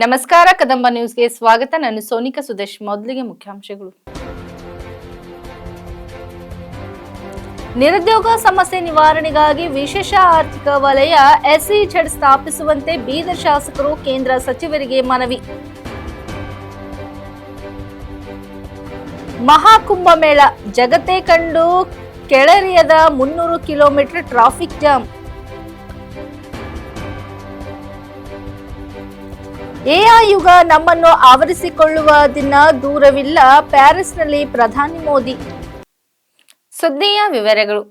ನಮಸ್ಕಾರ, ಕದಂಬ ನ್ಯೂಸ್ಗೆ ಸ್ವಾಗತ. ನಾನು ಸೋನಿಕಾ ಸುದೇಶ್. ಮೊದಲಿಗೆ ಮುಖ್ಯಾಂಶಗಳು. ನಿರುದ್ಯೋಗ ಸಮಸ್ಯೆ ನಿವಾರಣೆಗಾಗಿ ವಿಶೇಷ ಆರ್ಥಿಕ ವಲಯ ಎಸ್ಇಝೆಡ್ ಸ್ಥಾಪಿಸುವಂತೆ ಬೀದರ್ ಶಾಸಕರು ಕೇಂದ್ರ ಸಚಿವರಿಗೆ ಮನವಿ. ಮಹಾಕುಂಭಮೇಳ ಜಗತ್ತೇ ಕಂಡು ಕೆಳರಿಯದ ಮುನ್ನೂರು ಕಿಲೋಮೀಟರ್ ಟ್ರಾಫಿಕ್ ಜಾಮ್. ಎಐ ಯುಗ ನಮ್ಮನ್ನು ಆವರಿಸಿಕೊಳ್ಳುವ ದಿನ ದೂರವಿಲ್ಲ. ಪ್ಯಾರಿಸ್ನಲ್ಲಿ ಪ್ರಧಾನಿ ಮೋದಿ. ಸುದ್ದಿಯ ವಿವರಗಳು.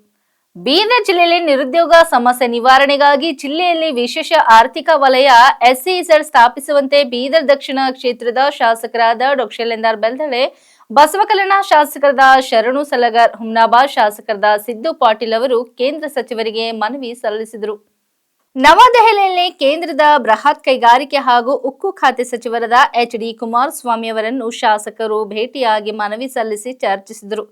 ಬೀದರ್ ಜಿಲ್ಲೆಯಲ್ಲಿ ನಿರುದ್ಯೋಗ ಸಮಸ್ಯೆ ನಿವಾರಣೆಗಾಗಿ ಜಿಲ್ಲೆಯಲ್ಲಿ ವಿಶೇಷ ಆರ್ಥಿಕ ವಲಯ ಎಸ್ಸಿಇಸೆಡ್ ಸ್ಥಾಪಿಸುವಂತೆ ಬೀದರ್ ದಕ್ಷಿಣ ಕ್ಷೇತ್ರದ ಶಾಸಕರಾದ ಡಾಕ್ಟರ್ ಶೈಲೇಂದರ್ ಬೆಲ್ದಳೆ, ಬಸವಕಲ್ಯಾಣ ಶಾಸಕರಾದ ಶರಣು ಸಲಗರ್ ಹುಮ್ನಾಬಾದ್, ಶಾಸಕರಾದ ಸಿದ್ದು ಪಾಟೀಲ್ ಅವರು ಕೇಂದ್ರ ಸಚಿವರಿಗೆ ಮನವಿ ಸಲ್ಲಿಸಿದರು. ನವದೆಹಲಿಯಲ್ಲಿ ಕೇಂದ್ರದ ಬೃಹತ್ ಕೈಗಾರಿಕೆ ಹಾಗೂ ಉಕ್ಕು ಖಾತೆ ಸಚಿವರಾದ ಎಚ್ ಡಿ ಕುಮಾರಸ್ವಾಮಿ ಅವರನ್ನು ಶಾಸಕರು ಭೇಟಿಯಾಗಿ ಮನವಿ ಸಲ್ಲಿಸಿ ಚರ್ಚಿಸಿದರು.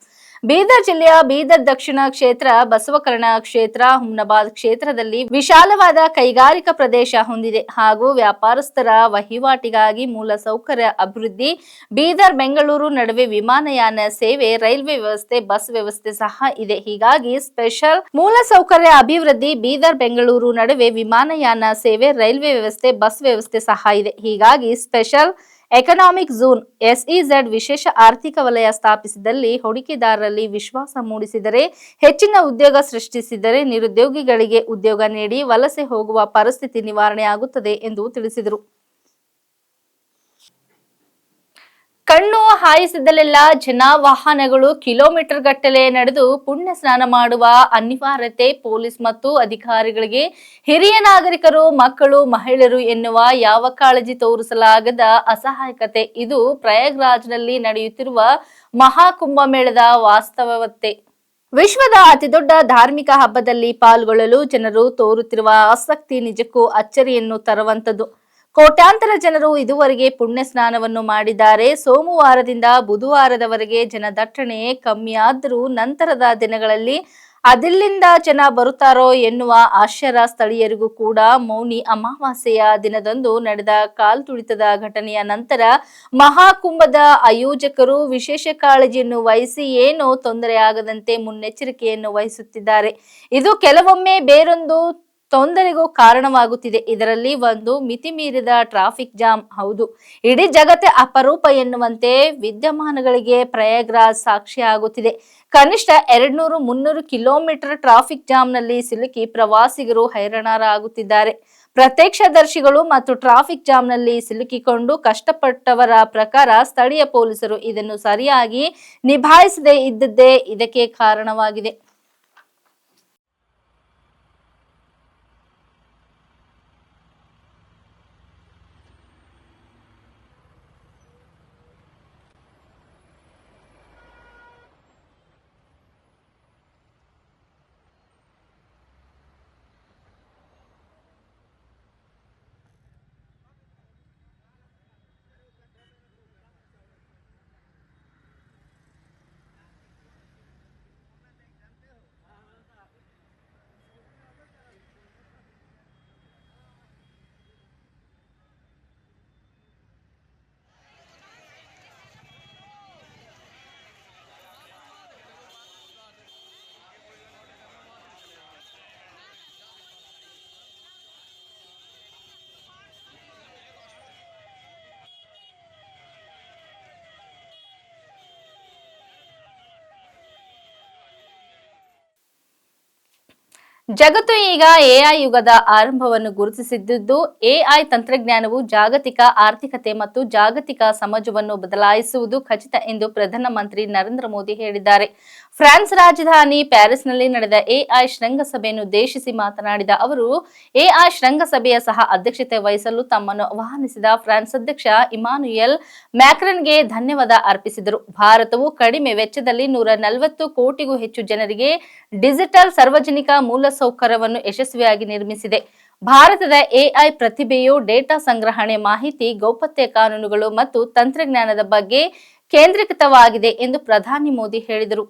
ಬೀದರ್ ಜಿಲ್ಲೆಯ ಬೀದರ್ ದಕ್ಷಿಣ ಕ್ಷೇತ್ರ, ಬಸವಕರ್ಣ ಕ್ಷೇತ್ರ, ಹುಮ್ನಾಬಾದ್ ಕ್ಷೇತ್ರದಲ್ಲಿ ವಿಶಾಲವಾದ ಕೈಗಾರಿಕಾ ಪ್ರದೇಶ ಹೊಂದಿದೆ ಹಾಗೂ ವ್ಯಾಪಾರಸ್ಥರ ವಹಿವಾಟಿಗಾಗಿ ಮೂಲ ಸೌಕರ್ಯ ಅಭಿವೃದ್ಧಿ, ಬೀದರ್ ಬೆಂಗಳೂರು ನಡುವೆ ವಿಮಾನಯಾನ ಸೇವೆ, ರೈಲ್ವೆ ವ್ಯವಸ್ಥೆ, ಬಸ್ ವ್ಯವಸ್ಥೆ ಸಹ ಇದೆ. ಹೀಗಾಗಿ ಸ್ಪೆಷಲ್ ಮೂಲ ಸೌಕರ್ಯ ಅಭಿವೃದ್ಧಿ, ಬೀದರ್ ಬೆಂಗಳೂರು ನಡುವೆ ವಿಮಾನಯಾನ ಸೇವೆ, ರೈಲ್ವೆ ವ್ಯವಸ್ಥೆ, ಬಸ್ ವ್ಯವಸ್ಥೆ ಸಹ ಇದೆ. ಹೀಗಾಗಿ ಸ್ಪೆಷಲ್ ಎಕನಾಮಿಕ್ ಝೋನ್ ಎಸ್ಇಝೆಡ್ ವಿಶೇಷ ಆರ್ಥಿಕ ವಲಯ ಸ್ಥಾಪಿಸಿದಲ್ಲಿ ಹೂಡಿಕೆದಾರರಲ್ಲಿ ವಿಶ್ವಾಸ ಮೂಡಿಸಿದರೆ, ಹೆಚ್ಚಿನ ಉದ್ಯೋಗ ಸೃಷ್ಟಿಸಿದರೆ ನಿರುದ್ಯೋಗಿಗಳಿಗೆ ಉದ್ಯೋಗ ನೀಡಿ ವಲಸೆ ಹೋಗುವ ಪರಿಸ್ಥಿತಿ ನಿವಾರಣೆಯಾಗುತ್ತದೆ ಎಂದು ತಿಳಿಸಿದರು. ಕಣ್ಣು ಹಾಯಿಸಿದಲ್ಲೆಲ್ಲ ಜನ ವಾಹನಗಳು ಕಿಲೋಮೀಟರ್ ಗಟ್ಟಲೆ ನಡೆದು ಪುಣ್ಯ ಸ್ನಾನ ಮಾಡುವ ಅನಿವಾರ್ಯತೆ ಪೊಲೀಸ್ ಮತ್ತು ಅಧಿಕಾರಿಗಳಿಗೆ ಹಿರಿಯ ನಾಗರಿಕರು, ಮಕ್ಕಳು, ಮಹಿಳೆಯರು ಎನ್ನುವ ಯಾವ ಕಾಳಜಿ ತೋರಿಸಲಾಗದ ಅಸಹಾಯಕತೆ ಇದು ಪ್ರಯಾಗ್ರಾಜ್ನಲ್ಲಿ ನಡೆಯುತ್ತಿರುವ ಮಹಾಕುಂಭಮೇಳದ ವಾಸ್ತವತೆ ವಿಶ್ವದ ಅತಿದೊಡ್ಡ ಧಾರ್ಮಿಕ ಹಬ್ಬದಲ್ಲಿ ಪಾಲ್ಗೊಳ್ಳಲು ಜನರು ತೋರುತ್ತಿರುವ ಆಸಕ್ತಿ ನಿಜಕ್ಕೂ ಅಚ್ಚರಿಯನ್ನು ತರುವಂತದ್ದು ಕೋಟ್ಯಾಂತರ ಜನರು ಇದುವರೆಗೆ ಪುಣ್ಯ ಸ್ನಾನವನ್ನು ಮಾಡಿದ್ದಾರೆ. ಸೋಮವಾರದಿಂದ ಬುಧವಾರದವರೆಗೆ ಜನದಟ್ಟಣೆ ಕಮ್ಮಿಯಾದರೂ ನಂತರದ ದಿನಗಳಲ್ಲಿ ಅದೆಲ್ಲಿಂದ ಜನ ಬರುತ್ತಾರೋ ಎನ್ನುವ ಆಶ್ಚರ್ಯ ಸ್ಥಳೀಯರಿಗೂ ಕೂಡ. ಮೌನಿ ಅಮಾವಾಸ್ಯೆಯ ದಿನದಂದು ನಡೆದ ಕಾಲ್ತುಳಿತದ ಘಟನೆಯ ನಂತರ ಮಹಾಕುಂಭದ ಆಯೋಜಕರು ವಿಶೇಷ ಕಾಳಜಿಯನ್ನು ವಹಿಸಿ ಏನೋ ತೊಂದರೆಯಾಗದಂತೆ ಮುನ್ನೆಚ್ಚರಿಕೆಯನ್ನು ವಹಿಸುತ್ತಿದ್ದಾರೆ. ಇದು ಕೆಲವೊಮ್ಮೆ ಬೇರೊಂದು ತೊಂದರೆಗೂ ಕಾರಣವಾಗುತ್ತಿದೆ. ಇದರಲ್ಲಿ ಒಂದು ಮಿತಿ ಮೀರಿದ ಟ್ರಾಫಿಕ್ ಜಾಮ್. ಹೌದು. ಇಡೀ ಜಗತ್ತೇ ಅಪರೂಪ ಎನ್ನುವಂತೆ ವಿದ್ಯಮಾನಗಳಿಗೆ ಪ್ರಯಾಗ್ರಾಜ್ ಸಾಕ್ಷಿಯಾಗುತ್ತಿದೆ ಕನಿಷ್ಠ ಎರಡ್ನೂರು ಮುನ್ನೂರು ಕಿಲೋಮೀಟರ್ ಟ್ರಾಫಿಕ್ ಜಾಮ್ನಲ್ಲಿ ಸಿಲುಕಿ ಪ್ರವಾಸಿಗರು ಹೈರಾಣರಾಗುತ್ತಿದ್ದಾರೆ. ಪ್ರತ್ಯಕ್ಷದರ್ಶಿಗಳು ಮತ್ತು ಟ್ರಾಫಿಕ್ ಜಾಮ್ನಲ್ಲಿ ಸಿಲುಕಿಕೊಂಡು ಕಷ್ಟಪಟ್ಟವರ ಪ್ರಕಾರ ಸ್ಥಳೀಯ ಪೊಲೀಸರು ಇದನ್ನು ಸರಿಯಾಗಿ ನಿಭಾಯಿಸದೇ ಇದ್ದದ್ದೇ ಇದಕ್ಕೆ ಕಾರಣವಾಗಿದೆ. ಜಗತ್ತು ಈಗ ಎಐ ಯುಗದ ಆರಂಭವನ್ನು ಗುರುತಿಸಿದ್ದು ಎಐ ತಂತ್ರಜ್ಞಾನವು ಜಾಗತಿಕ ಆರ್ಥಿಕತೆ ಮತ್ತು ಜಾಗತಿಕ ಸಮಾಜವನ್ನು ಬದಲಾಯಿಸುವುದು ಖಚಿತ ಎಂದು ಪ್ರಧಾನಮಂತ್ರಿ ನರೇಂದ್ರ ಮೋದಿ ಹೇಳಿದ್ದಾರೆ. ಫ್ರಾನ್ಸ್ ರಾಜಧಾನಿ ಪ್ಯಾರಿಸ್ನಲ್ಲಿ ನಡೆದ ಎಐ ಶೃಂಗಸಭೆಯನ್ನು ಉದ್ದೇಶಿಸಿ ಮಾತನಾಡಿದ ಅವರು ಎಐ ಶೃಂಗಸಭೆಯ ಸಹ ಅಧ್ಯಕ್ಷತೆ ವಹಿಸಲು ತಮ್ಮನ್ನು ಆಹ್ವಾನಿಸಿದ ಫ್ರಾನ್ಸ್ ಅಧ್ಯಕ್ಷ ಇಮಾನುಯಲ್ ಮ್ಯಾಕ್ರನ್ಗೆ ಧನ್ಯವಾದ ಅರ್ಪಿಸಿದರು. ಭಾರತವು ಕಡಿಮೆ ವೆಚ್ಚದಲ್ಲಿ ನೂರ ನಲವತ್ತು ಕೋಟಿಗೂ ಹೆಚ್ಚು ಜನರಿಗೆ ಡಿಜಿಟಲ್ ಸಾರ್ವಜನಿಕ ಮೂಲಸೌಕರ್ಯವನ್ನು ಯಶಸ್ವಿಯಾಗಿ ನಿರ್ಮಿಸಿದೆ. ಭಾರತದ ಎಐ ಪ್ರತಿಭೆಯು ಡೇಟಾ ಸಂಗ್ರಹಣೆ ಮಾಹಿತಿ, ಗೌಪ್ಯತೆ ಕಾನೂನುಗಳು ಮತ್ತು ತಂತ್ರಜ್ಞಾನದ ಬಗ್ಗೆ ಕೇಂದ್ರೀಕೃತವಾಗಿದೆ ಎಂದು ಪ್ರಧಾನಿ ಮೋದಿ ಹೇಳಿದರು.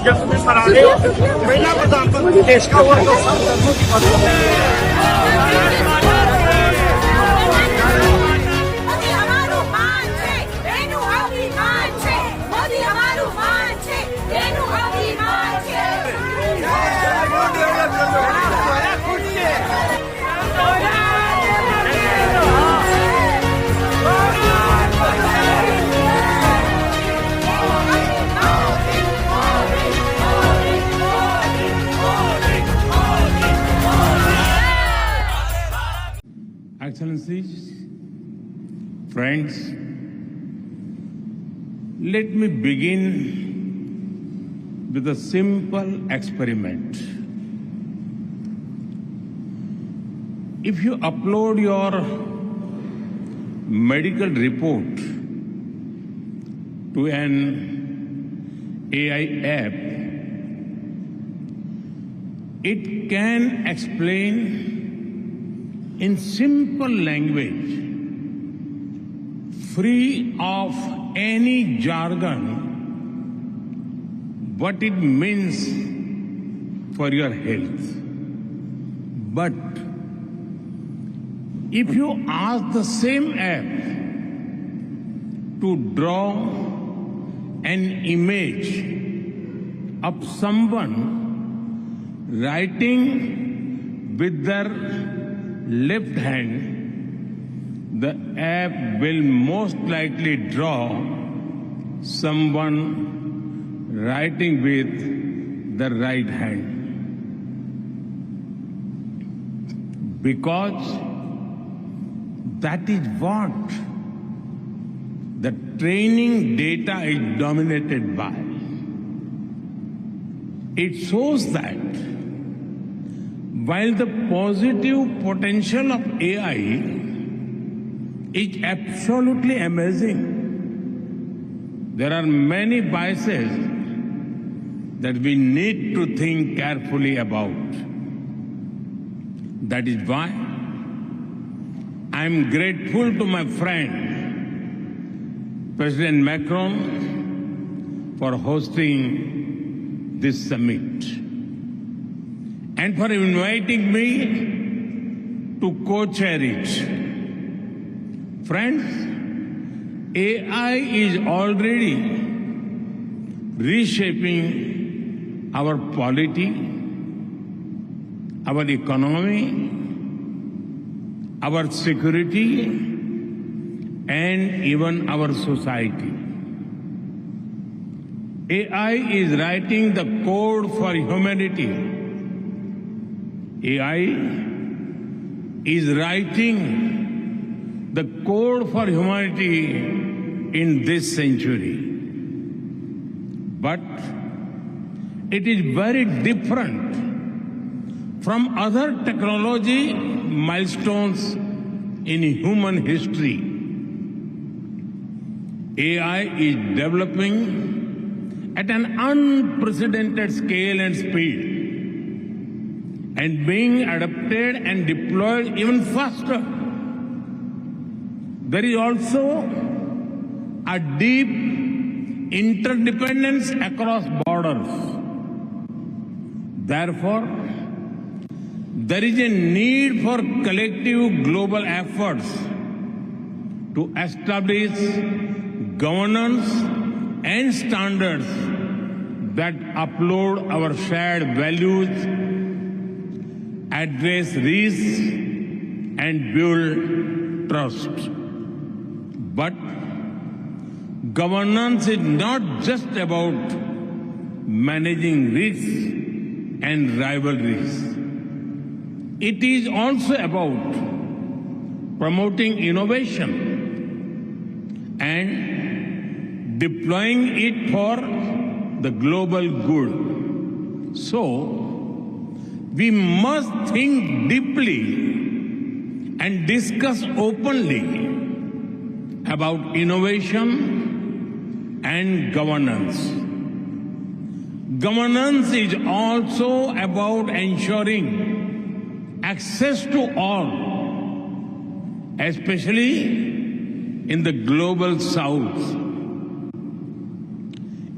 साहबजादों के जन्म में मना रहे हो पहला प्रधानमंत्री देश का हुआ तो सब धर्मों की मदद Excellencies, friends, let me begin with a simple experiment. If you upload your medical report to an AI app, it can explain in simple language, free of any jargon, what it means for your health. But if you ask the same app to draw an image of someone writing with their left hand, the app will most likely draw someone writing with the right hand. Because that is what the training data is dominated by. It shows that while the positive potential of AI is absolutely amazing, there are many biases that we need to think carefully about. That is why I am grateful to my friend, President Macron, for hosting this summit and for inviting me to co-chair it. Friends, AI is already reshaping our polity, our economy, our security, and even our society. AI is writing the code for humanity. AI is writing the code for humanity in this century. But it is very different from other technology milestones in human history. AI is developing at an unprecedented scale and speed and being adapted and deployed even faster. There is also a deep interdependence across borders. Therefore, there is a need for collective global efforts to establish governance and standards that upload our shared values, address risks, and build trust. But governance is not just about managing risks and rivalries. It is also about promoting innovation and deploying it for the global good. So, we must think deeply and discuss openly about innovation and governance. Governance is also about ensuring access to all, especially in the global south.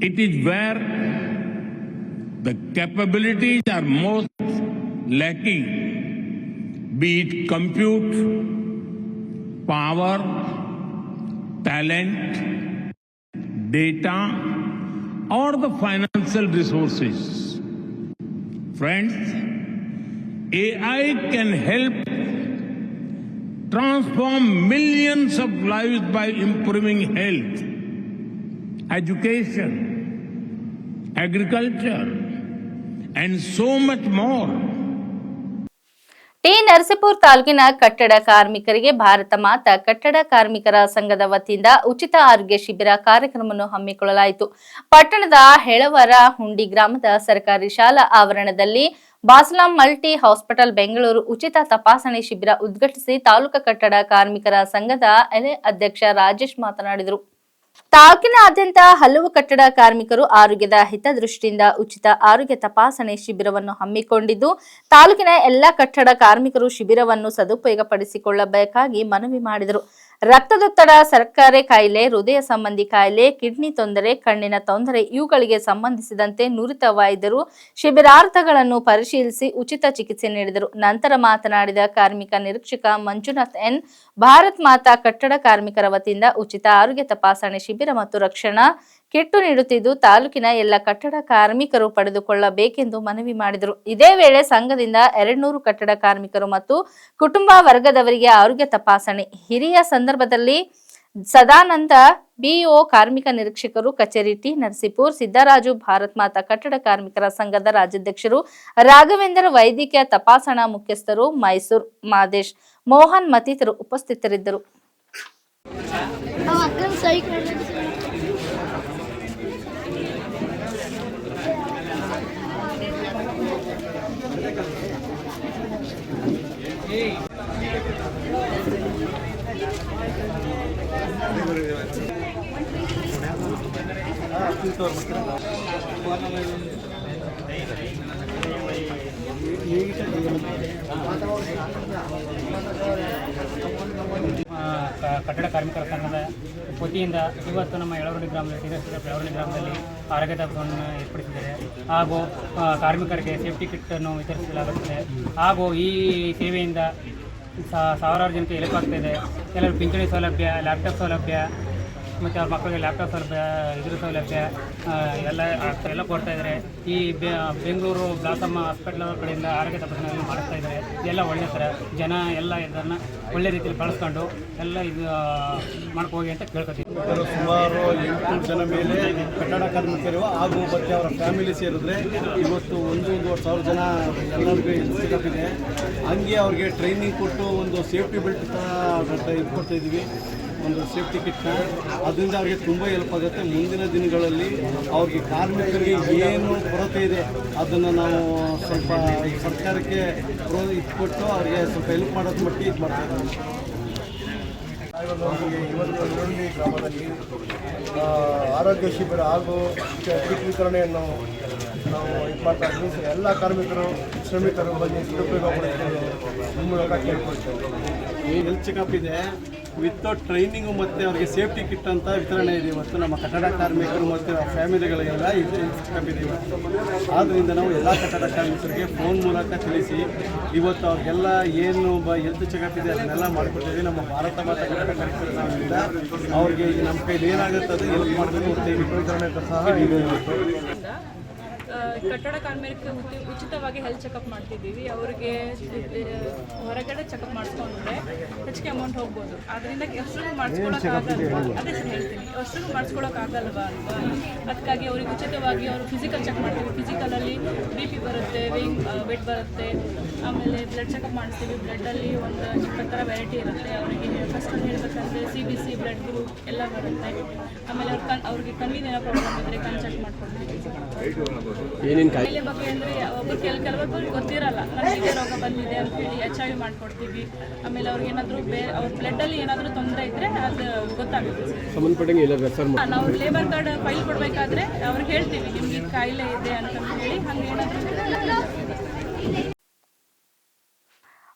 It is where the capabilities are most lacking, be it compute, power, talent, data, or the financial resources. Friends, AI can help transform millions of lives by improving health, education, agriculture, and so much more. T Narasipura ತಾಲೂಕಿನ ಕಟ್ಟಡ ಕಾರ್ಮಿಕರಿಗೆ ಭಾರತ ಮಾತಾ ಕಟ್ಟಡ ಕಾರ್ಮಿಕರ ಸಂಘದ ವತಿಯಿಂದ ಉಚಿತ ಆರೋಗ್ಯ ಶಿಬಿರ ಕಾರ್ಯಕ್ರಮವನ್ನು ಹಮ್ಮಿಕೊಳ್ಳಲಾಯಿತು. ಪಟ್ಟಣದ ಹೆಳವರ ಹುಂಡಿ ಗ್ರಾಮದ ಸರ್ಕಾರಿ ಶಾಲಾ ಆವರಣದಲ್ಲಿ ಬಾಸ್ಲಾಂ ಮಲ್ಟಿ ಹಾಸ್ಪಿಟಲ್ ಬೆಂಗಳೂರು ಉಚಿತ ತಪಾಸಣೆ ಶಿಬಿರ ಉದ್ಘಾಟಿಸಿ ತಾಲೂಕು ಕಟ್ಟಡ ಕಾರ್ಮಿಕರ ಸಂಘದ ಎಲೆ ಅಧ್ಯಕ್ಷ ರಾಜೇಶ್ ಮಾತನಾಡಿದರು. ತಾಲೂಕಿನಾದ್ಯಂತ ಹಲವು ಕಟ್ಟಡ ಕಾರ್ಮಿಕರು ಆರೋಗ್ಯದ ಹಿತದೃಷ್ಟಿಯಿಂದ ಉಚಿತ ಆರೋಗ್ಯ ತಪಾಸಣೆ ಶಿಬಿರವನ್ನು ಹಮ್ಮಿಕೊಂಡಿದ್ದು, ತಾಲೂಕಿನ ಎಲ್ಲ ಕಟ್ಟಡ ಕಾರ್ಮಿಕರು ಶಿಬಿರವನ್ನು ಸದುಪಯೋಗಪಡಿಸಿಕೊಳ್ಳಬೇಕಾಗಿ ಮನವಿ ಮಾಡಿದರು. ರಕ್ತದೊತ್ತಡ ಸರ್ಕಾರಿ ಕಾಯಿಲೆ, ಹೃದಯ ಸಂಬಂಧಿ ಕಾಯಿಲೆ, ಕಿಡ್ನಿ ತೊಂದರೆ, ಕಣ್ಣಿನ ತೊಂದರೆ, ಇವುಗಳಿಗೆ ಸಂಬಂಧಿಸಿದಂತೆ ನುರಿತ ವೈದ್ಯರು ಶಿಬಿರಾರ್ಥಗಳನ್ನು ಪರಿಶೀಲಿಸಿ ಉಚಿತ ಚಿಕಿತ್ಸೆ ನೀಡಿದರು. ನಂತರ ಮಾತನಾಡಿದ ಕಾರ್ಮಿಕ ನಿರೀಕ್ಷಕ ಮಂಜುನಾಥ್ ಎನ್, ಭಾರತ್ ಮಾತಾ ಕಟ್ಟಡ ಕಾರ್ಮಿಕರ ವತಿಯಿಂದ ಉಚಿತ ಆರೋಗ್ಯ ತಪಾಸಣೆ ಶಿಬಿರ ಮತ್ತು ರಕ್ಷಣಾ ಕಿಟ್ಟು ನೀಡುತ್ತಿದ್ದು ತಾಲೂಕಿನ ಎಲ್ಲ ಕಟ್ಟಡ ಕಾರ್ಮಿಕರು ಪಡೆದುಕೊಳ್ಳಬೇಕೆಂದು ಮನವಿ ಮಾಡಿದರು. ಇದೇ ವೇಳೆ ಸಂಘದಿಂದ ಎರಡ್ನೂರು ಕಟ್ಟಡ ಕಾರ್ಮಿಕರು ಮತ್ತು ಕುಟುಂಬ ವರ್ಗದವರಿಗೆ ಆರೋಗ್ಯ ತಪಾಸಣೆ. ಹಿರಿಯ ಸಂದರ್ಭದಲ್ಲಿ ಸದಾನಂದ, ಬಿಇಒ ಕಾರ್ಮಿಕ ನಿರೀಕ್ಷಕರು, ಕಚೇರಿ ಟಿ ನರಸೀಪುರ್, ಸಿದ್ದರಾಜು, ಭಾರತ್ ಮಾತಾ ಕಟ್ಟಡ ಕಾರ್ಮಿಕರ ಸಂಘದ ರಾಜ್ಯಾಧ್ಯಕ್ಷರು, ರಾಘವೇಂದ್ರ ವೈದ್ಯಕೀಯ ತಪಾಸಣಾ ಮುಖ್ಯಸ್ಥರು, ಮೈಸೂರು ಮಾದೇಶ್, ಮೋಹನ್ ಮತ್ತಿತರು ಉಪಸ್ಥಿತರಿದ್ದರು. ಕಟ್ಟಡ ಕಾರ್ಮಿಕರ ಸಂಘದ ವತಿಯಿಂದ ಇವತ್ತು ನಮ್ಮ ಯಳವರಳ್ಳಿ ಗ್ರಾಮದಲ್ಲಿ ಶ್ರೀರಸ್ತ ಯಳವರಳ್ಳಿ ಗ್ರಾಮದಲ್ಲಿ ಆರೋಗ್ಯ ತಪಾಸಣೆಯನ್ನು ಏರ್ಪಡಿಸಿದ್ದಾರೆ. ಹಾಗೂ ಕಾರ್ಮಿಕರಿಗೆ ಸೇಫ್ಟಿ ಕಿಟ್ಟನ್ನು ವಿತರಿಸಲಾಗುತ್ತದೆ. ಹಾಗೂ ಈ ಸೇವೆಯಿಂದ ಸಾವಿರಾರು ಜನಕ್ಕೆ ಹೆಲ್ಪ್ ಆಗ್ತಾಯಿದೆ ಕೆಲವರು ಪಿಂಚಣಿ ಸೌಲಭ್ಯ, ಲ್ಯಾಪ್ಟಾಪ್ ಸೌಲಭ್ಯ ಮತ್ತು ಅವ್ರ ಮಕ್ಕಳಿಗೆ ಲ್ಯಾಪ್ಟಾಪ್ ಸೌಲಭ್ಯ, ಇದ್ರ ಸೌಲಭ್ಯ ಎಲ್ಲ ಎಲ್ಲ ಕೊಡ್ತಾ ಇದ್ದಾರೆ ಈ ಬೆಂಗಳೂರು ಬ್ಲಾಸಮ್ಮ ಹಾಸ್ಪಿಟ್ಲ್ ಕಡೆಯಿಂದ ಆರೋಗ್ಯ ತಪಾಸಣೆಯನ್ನು ಮಾಡಿಸ್ತಾ ಇದ್ದಾರೆ ಇದೆಲ್ಲ ಒಳ್ಳೆ ಥರ ಜನ ಎಲ್ಲ ಇದನ್ನು ಒಳ್ಳೆ ರೀತಿಯಲ್ಲಿ ಬಳಸ್ಕೊಂಡು ಎಲ್ಲ ಇದು ಮಾಡ್ಕೋಗಿ ಅಂತ ಕೇಳ್ಕೊತೀವಿ. ಸುಮಾರು ಎಂಟು ಜನ ಮೇಲೆ ಕಟ್ಟಡ ಕಾರ್ಮಿಕರು ಹಾಗೂ ಮತ್ತೆ ಅವರ ಫ್ಯಾಮಿಲಿ ಸೇರಿದ್ರೆ ಇವತ್ತು ಒಂದು ಒಂದೂವರೆ ಸಾವಿರ ಜನ ಎಲ್ಲರಿಗೂ ಇದೆ ಹಂಗೆ ಅವ್ರಿಗೆ ಟ್ರೈನಿಂಗ್ ಕೊಟ್ಟು ಒಂದು ಸೇಫ್ಟಿ ಬೆಲ್ಟ್ ಇದು ಕೊಡ್ತಾ ಇದ್ದೀವಿ. ಒಂದು ಸೇಫ್ಟಿ ಕಿಟ್ನ ಅದರಿಂದ ಅವರಿಗೆ ತುಂಬ ಹೆಲ್ಪ್ ಆಗುತ್ತೆ. ಮುಂದಿನ ದಿನಗಳಲ್ಲಿ ಅವ್ರಿಗೆ ಕಾರ್ಮಿಕರಿಗೆ ಏನು ಕೊರತೆ ಇದೆ ಅದನ್ನು ನಾವು ಸ್ವಲ್ಪ ಸರ್ಕಾರಕ್ಕೆ ಪ್ರೋ ಇದು ಕೊಟ್ಟು ಅವ್ರಿಗೆ ಸ್ವಲ್ಪ ಹೆಲ್ಪ್ ಮಾಡೋದು ಮಟ್ಟಿ ಇದು ಮಾಡ್ತಾ ಇದ್ದೀವಿ. ನಮಗೆ ಇವತ್ತು ಈರುಳ್ಳಿ ಗ್ರಾಮದಲ್ಲಿ ಆ, ಆರೋಗ್ಯ ಶಿಬಿರ ಹಾಗೂ ಕಿಟ್ ವಿತರಣೆಯನ್ನು ನಾವು ಇದು ಮಾಡ್ತಾ ಇದ್ದೀವಿ. ಎಲ್ಲ ಕಾರ್ಮಿಕರು ಶ್ರಮಿಕರು ಬಂದು ಸದುಪಯೋಗ ಪಡಿಸ್ಕೊಂಡು ನಿಮ್ಮ ಮೂಲಕ ಕೇಳ್ಕೊಳ್ತೇವೆ. ಹೆಲ್ತ್ ಚೆಕಪ್ ಇದೆ ವಿತೌಟ್ ಟ್ರೈನಿಂಗು ಮತ್ತು ಅವರಿಗೆ ಸೇಫ್ಟಿ ಕಿಟ್ ಅಂತ ವಿತರಣೆ ಇದೆ ಇವತ್ತು. ನಮ್ಮ ಕಟ್ಟಡ ಕಾರ್ಮಿಕರು ಮತ್ತು ಫ್ಯಾಮಿಲಿಗಳಿಗೆಲ್ಲ ಹೆಲ್ತ್ ಚೆಕಪ್ ಇದೆ ಇವತ್ತು. ಆದ್ದರಿಂದ ನಾವು ಎಲ್ಲ ಕಟ್ಟಡ ಕಾರ್ಮಿಕರಿಗೆ ಫೋನ್ ಮೂಲಕ ತಿಳಿಸಿ ಇವತ್ತು ಅವ್ರಿಗೆಲ್ಲ ಏನು ಬ ಹೆಲ್ತ್ ಚೆಕಪ್ ಇದೆ ಅದನ್ನೆಲ್ಲ ಮಾಡಿಕೊಟ್ಟಿದ್ವಿ ನಮ್ಮ ಭಾರತ ಮಾತಾ ಕಟ್ಟಡ ಕಾರ್ಮಿಕರ ಸಂಘದಿಂದ ಅವ್ರಿಗೆ ನಮ್ಮ ಕೈಲಿ ಏನಾಗುತ್ತೆ ಅದು ಹೆಲ್ಪ್ ಮಾಡ್ಕೊಂಡು ಹೋಗ್ತೀವಿ ವಿತರಣೆ ಸಹ ಇದೆ ಕಟ್ಟಡ ಕಾರ್ಮಿಕರಿಗೆ ಉಚಿತವಾಗಿ ಹೆಲ್ತ್ ಚೆಕಪ್ ಮಾಡ್ತಿದ್ದೀವಿ. ಅವರಿಗೆ ಹೊರಗಡೆ ಚೆಕಪ್ ಮಾಡಿಸ್ಕೊಂಡ್ರೆ ಹೆಚ್ಚಿಗೆ ಅಮೌಂಟ್ ಹೋಗ್ಬೋದು. ಅದರಿಂದ ಎಷ್ಟು ಮಾಡಿಸ್ಕೊಳಕ್ಕಾಗಲ್ವಾ ಅದೇ ಸರ್ ಹೇಳ್ತೀನಿ. ಎಷ್ಟಿಗೂ ಮಾಡಿಸ್ಕೊಳಕ್ಕಾಗಲ್ವಾ ಅಲ್ವಾ ಅದಕ್ಕಾಗಿ ಅವ್ರಿಗೆ ಉಚಿತವಾಗಿ ಅವರು ಫಿಸಿಕಲ್ ಚೆಕ್ ಮಾಡ್ತೀವಿ. ಫಿಸಿಕಲಲ್ಲಿ ಬಿ ಪಿ ಬರುತ್ತೆ ವೇಯಿಂಗ್ ವೆಟ್ ಬರುತ್ತೆ. ಆಮೇಲೆ ಬ್ಲಡ್ ಚೆಕಪ್ ಮಾಡಿಸ್ತೀವಿ. ಬ್ಲಡ್ಡಲ್ಲಿ ಒಂದು ಚಿಕ್ಕ ಥರ ವೆರೈಟಿ ಇರುತ್ತೆ. ಅವರಿಗೆ ಫಸ್ಟ್ ಹೇಳ್ಬೇಕಂದ್ರೆ C B C blood group ಎಲ್ಲ ಬರುತ್ತೆ. ಆಮೇಲೆ ಅವ್ರ ಕಣ್ ಅವ್ರಿಗೆ ಕಣ್ಣಿನ ಏನೋ ಪ್ರಾಬ್ಲಮ್ ಇದ್ದರೆ ಕಣ್ ಚೆಕ್ ಮಾಡ್ಕೊಡ್ತೀವಿ. ಕಾಯಿಲೆ ಬಗ್ಗೆ ಅಂದರೆ ಒಬ್ಬರು ಕೆಲ ಕೆಲವೊಬ್ಬರು ಗೊತ್ತಿರಲ್ಲ ನನಗೆ ರೋಗ ಬಂದಿದೆ ಅಂತ ಹೇಳಿ ಎಚ್ ಐ ವಿ ಮಾಡ್ಕೊಡ್ತೀವಿ. ಆಮೇಲೆ ಅವ್ರಿಗೆ ಏನಾದರೂ ಬೇರೆ ಅವ್ರ ಬ್ಲಡ್ಡಲ್ಲಿ ಏನಾದರೂ ತೊಂದರೆ ಇದ್ರೆ ಅದು ಗೊತ್ತಾಗುತ್ತೆ. ಹಾ, ನಾವು ಲೇಬರ್ ಕಾರ್ಡ್ ಫೈಲ್ ಕೊಡಬೇಕಾದ್ರೆ ಅವ್ರಿಗೆ ಹೇಳ್ತೀವಿ ನಿಮ್ಗೆ ಕಾಯಿಲೆ ಇದೆ ಅಂತ ಹೇಳಿ ಹಂಗೆ ಏನಾದರೂ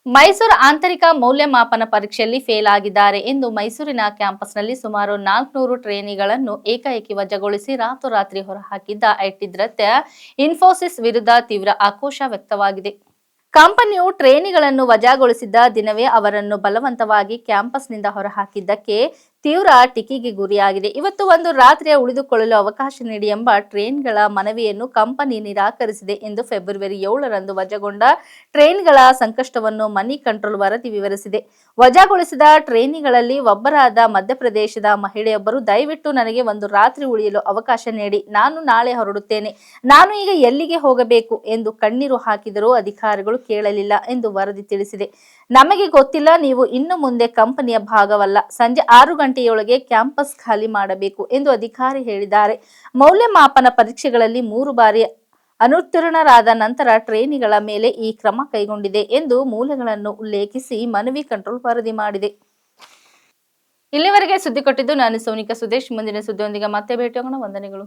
ಮೈಸೂರು ಆಂತರಿಕ ಮೌಲ್ಯಮಾಪನ ಪರೀಕ್ಷೆಯಲ್ಲಿ ಫೇಲ್ ಆಗಿದ್ದಾರೆ ಎಂದು ಮೈಸೂರಿನ ಕ್ಯಾಂಪಸ್ನಲ್ಲಿ ಸುಮಾರು ನಾಲ್ಕುನೂರು ಟ್ರೇನಿಗಳನ್ನು ಏಕಾಏಕಿ ವಜಾಗೊಳಿಸಿ ರಾತ್ರೋರಾತ್ರಿ ಹೊರಹಾಕಿದ್ದ ಐಟಿ ದೃತ್ಯ ಇನ್ಫೋಸಿಸ್ ವಿರುದ್ಧ ತೀವ್ರ ಆಕ್ರೋಶ ವ್ಯಕ್ತವಾಗಿದೆ. ಕಂಪನಿಯು ಟ್ರೇನಿಗಳನ್ನು ವಜಾಗೊಳಿಸಿದ್ದ ದಿನವೇ ಅವರನ್ನು ಬಲವಂತವಾಗಿ ಕ್ಯಾಂಪಸ್ನಿಂದ ಹೊರಹಾಕಿದ್ದಕ್ಕೆ ತೀವ್ರ ಟೀಕೆಗೆ ಗುರಿಯಾಗಿದೆ. ಇವತ್ತು ಒಂದು ರಾತ್ರಿಯ ಉಳಿದುಕೊಳ್ಳಲು ಅವಕಾಶ ನೀಡಿ ಎಂಬ ಟ್ರೈನ್ಗಳ ಮನವಿಯನ್ನು ಕಂಪನಿ ನಿರಾಕರಿಸಿದೆ ಎಂದು ಫೆಬ್ರವರಿ ಏಳರಂದು ವಜಾಗೊಂಡ ಟ್ರೈನ್ಗಳ ಸಂಕಷ್ಟವನ್ನು ಮನಿ ಕಂಟ್ರೋಲ್ ವರದಿ ವಿವರಿಸಿದೆ. ವಜಾಗೊಳಿಸಿದ ಟ್ರೈನಿಗಳಲ್ಲಿ ಒಬ್ಬರಾದ ಮಧ್ಯಪ್ರದೇಶದ ಮಹಿಳೆಯೊಬ್ಬರು, ದಯವಿಟ್ಟು ನನಗೆ ಒಂದು ರಾತ್ರಿ ಉಳಿಯಲು ಅವಕಾಶ ನೀಡಿ. ನಾನು ನಾಳೆ ಹೊರಡುತ್ತೇನೆ. ನಾನು ಈಗ ಎಲ್ಲಿಗೆ ಹೋಗಬೇಕು? ಎಂದು ಕಣ್ಣೀರು ಹಾಕಿದರೂ ಅಧಿಕಾರಿಗಳು ಕೇಳಲಿಲ್ಲ ಎಂದು ವರದಿ ತಿಳಿಸಿದೆ. ನಮಗೆ ಗೊತ್ತಿಲ್ಲ. ನೀವು ಇನ್ನು ಮುಂದೆ ಕಂಪನಿಯ ಭಾಗವಲ್ಲ. ಸಂಜೆ ಆರು ಗಂಟೆಯೊಳಗೆ ಕ್ಯಾಂಪಸ್ ಖಾಲಿ ಮಾಡಬೇಕು ಎಂದು ಅಧಿಕಾರಿ ಹೇಳಿದ್ದಾರೆ. ಮೌಲ್ಯಮಾಪನ ಪರೀಕ್ಷೆಗಳಲ್ಲಿ ಮೂರು ಬಾರಿ ಅನುತ್ತೀರ್ಣರಾದ ನಂತರ ಟ್ರೇನಿಗಳ ಮೇಲೆ ಈ ಕ್ರಮ ಕೈಗೊಂಡಿದೆ ಎಂದು ಮೂಲಗಳನ್ನು ಉಲ್ಲೇಖಿಸಿ ಮನವಿ ಕಂಟ್ರೋಲ್ ವರದಿ ಮಾಡಿದೆ. ಇಲ್ಲಿವರೆಗೆ ಸುದ್ದಿ ಕೊಟ್ಟಿದ್ದು ನಾನು ಸೋನಿಕಾ ಸುದೇಶ್. ಮುಂದಿನ ಸುದ್ದಿಯೊಂದಿಗೆ ಮತ್ತೆ ಭೇಟಿಯಾಗೋಣ. ವಂದನೆಗಳು.